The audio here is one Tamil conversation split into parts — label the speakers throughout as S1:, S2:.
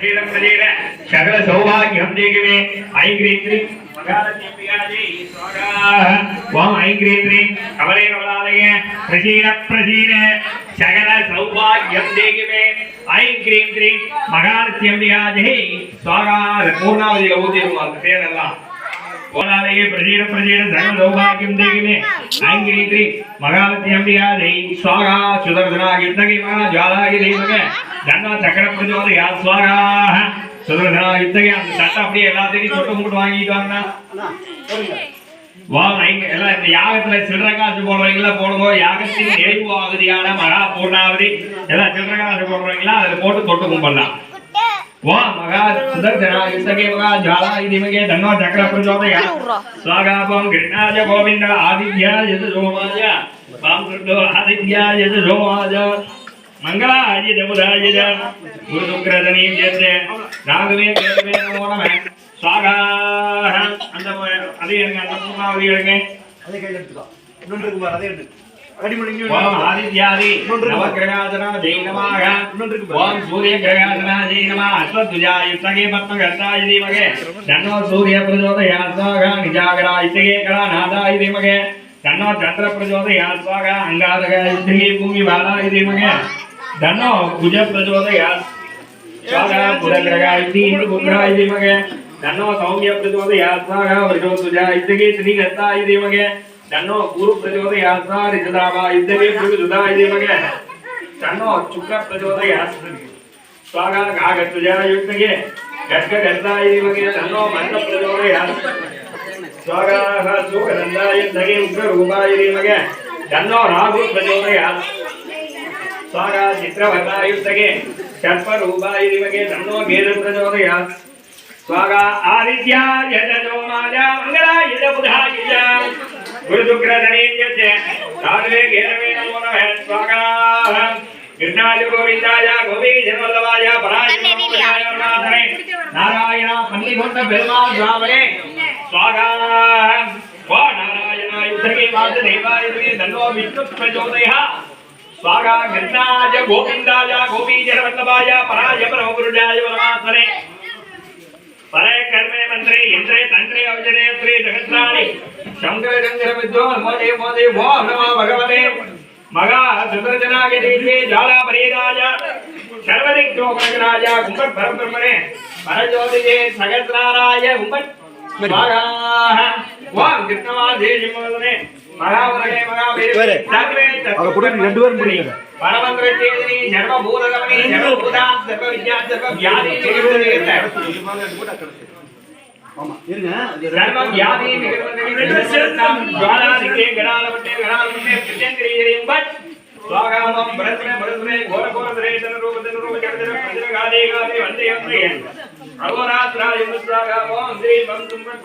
S1: பிரதீர பிரதீர சகல சௌபாகியம் தேகிமே. ஐங்கிரீத்ரி மகாலட்சுமியாஜி ஸ்வாகா ஓம் ஐங்கிரீத்ரி கவலே கவலாலய பிரசீர பிரசீர சகல பூர்ணாவதியில பேரெல்லாம். சகல சௌபாகியம் தேகிமே. ஜாலாகி தண்டா சக்கர புரிஞ்சவரு யார் சுவாராக சொல்லுங்க இத்தகைய அந்த தட்டை அப்படியே எல்லாத்தையும் தொட்டு முட்டு வாங்கிட்டு வாங்க இங்க எல்லாம் இந்த யாகத்துல சில்லற காசு போடுறவங்களா போடுங்க யாகத்தின் நிறைவு ஆகுதியான மகா பூர்ணாவதி. எல்லாம் சில்லறகாச்சு போடுறவங்களா அதை போட்டு தொட்டு கும்பிடலாம். வா மகா சுதர்சனா யுத்தகே மகா ஜாலா இதிமகே தன்னோ சக்கர பிரச்சோதயா சுவாகாபம் கிருஷ்ணாஜ கோவிந்த ஆதித்யா எது சோமாஜ. பாம் கிருட்டோ ஆதித்யா எது சோமாஜா. மங்களா ஆஜி தமுதாஜித குரு சுக்கிரதனையும் சேர்த்து ராகவே கேட்டவே நமோனம சுவாகா. அந்த அதை எடுங்க அந்த பூர்ணாவதி எடுங்க.
S2: அதை கையில் எடுத்துக்கோ. இன்னொன்று குமார் அதை எடுங்க
S1: ஓம் ஆதித்யாதி
S2: நவகிரகாசனா ஜெயினமாக
S1: ஓம் சூரிய கிரகாசனா ஜெயினமா அஸ்வத்விஜாய யுத்தகே பத்மகர்த்தாய தீமகே. தன்னோ சூரிய பிரஜோதயாஸ்வாக நிஜாகரா இத்தகே கலா நாதாய தீமகே. தன்னோ சந்திர பிரஜோதயாஸ்வாக அங்காதக பூமி பாலாய දන්නව පූජා ප්‍රතිපද යා සාගා පුරග්‍රගයිති ඉන්ද්‍ර පුත්‍රායි මගේ දන්නව සෞම්‍ය ප්‍රතිපද යා සාගා වරිදෝ සුජා ඉද්දගේ ශ්‍රී ගත්තායි දේමගේ දන්නව ගුරු ප්‍රතිපද යා සා රිදදාවා ඉද්දගේ ප්‍රති සුදායි දේමගේ දන්නව චුක්ක ප්‍රතිපද යා සාගා ගාගත් සුජා යුක්තගේ ගත්ක ගත්තායි දේමගේ දන්නව මන්න ප්‍රතිපද යා සාගා සෝකනන්දායි ඉද්දගේ උග්‍ර රූපායි දේමගේ දන්නව රාහු ප්‍රතිපද යා स्वाहा चित्रवर्णायुक्तके षट्परूपाय दिवके तन्नो गीतं प्रचोदयात् स्वाहा आदित्याय तजो माजा मङ्गलाय च बुधाय च गुरुशुक्रधनेन्द्रस्य साधुवे गीतमे नमो नमः। स्वागाः कृष्णाय गोविन्दाय गोपीजनवल्लभाय पराय नारायणाय नारायण पण्डिभट्टभेमाद्रावणे स्वागाः स्वानारायणायुद्धके वासुदेवाय धन्वो विष्णुप्रचोदयः स्वाहा घृणाय गोविंदाय गोपीजनवल्लभाय पराय परमपुरुषाय परमात्मने परे कर्मे मंत्रे यंत्रे तंत्रे, अवजने त्रे जगत्राणि। शंकर शंकर विद्वान, मोदे मोदे वो नमः भगवते। मगा सुदर्शनागे देवे जाला परेराय सर्वदिक दोकराय कुंभट परब्रह्मणे। परज्योतिजे सगत्राराय कुंभट स्वाहा। वाम
S2: कृतवा
S1: देशमोदने
S2: அவங்க கொடுத்து ரெண்டு பேரும் முடியுங்க.
S1: பரமந்திரச்சேதினி சர்வபூதகமனி சர்வபூதாம் சர்வ வித்யா சர்வ வியாதி நிகழ்வுகிறத
S2: ஆமா இருங்க. இது
S1: சர்வம் வியாதி நிகழ்வுகிறதாம் ஜுவாலாதிகே கடாலவட்டே கடாலவட்டே கிருஷ்ணகிரியிரியும் பட் ஸ்வாகாமம் பரத்மே பரத்மே கோர கோர திரேதன ரூப தன ரூப ஜடதன பஞ்சன காதே காதே வந்தே வந்தே. அகோராத்ராய முத்ராகா ஓம் ஸ்ரீ பம் தும்பட்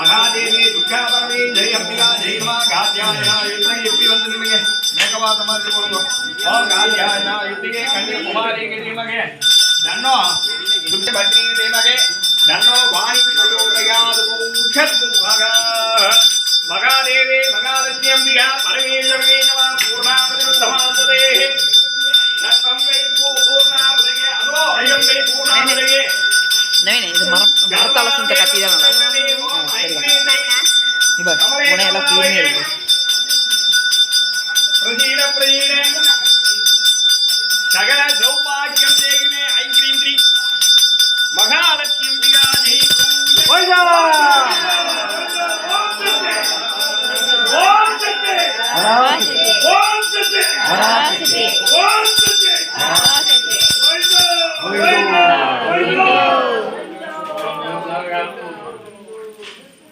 S1: மகாதேவி துர்காபரமே ஜெய் அம்பிகா ஜெய் மா காத்யாயனா
S3: இருந்தாங்க எப்படி வந்து நிமிங்க மேகவாத மாதிரி போடுங்க. ஓ காத்யாயனா இருந்தீங்க கண்ணீர் குமாரிங்க
S1: நிமகே தன்னோ துர்கபத்ரி நிமகே தன்னோ வாணி குலோதயாது முகத்து
S2: બસ
S1: કોણે એલા
S2: ફૂલ
S1: મેળ પ્રજીણ
S3: પ્રજીણ
S1: સગળ સૌભાગ્યમ
S2: દેગમે
S1: ઐં ક્રીમ ત્રી મહાલક્ષ્મી વિરાજી ઓય જા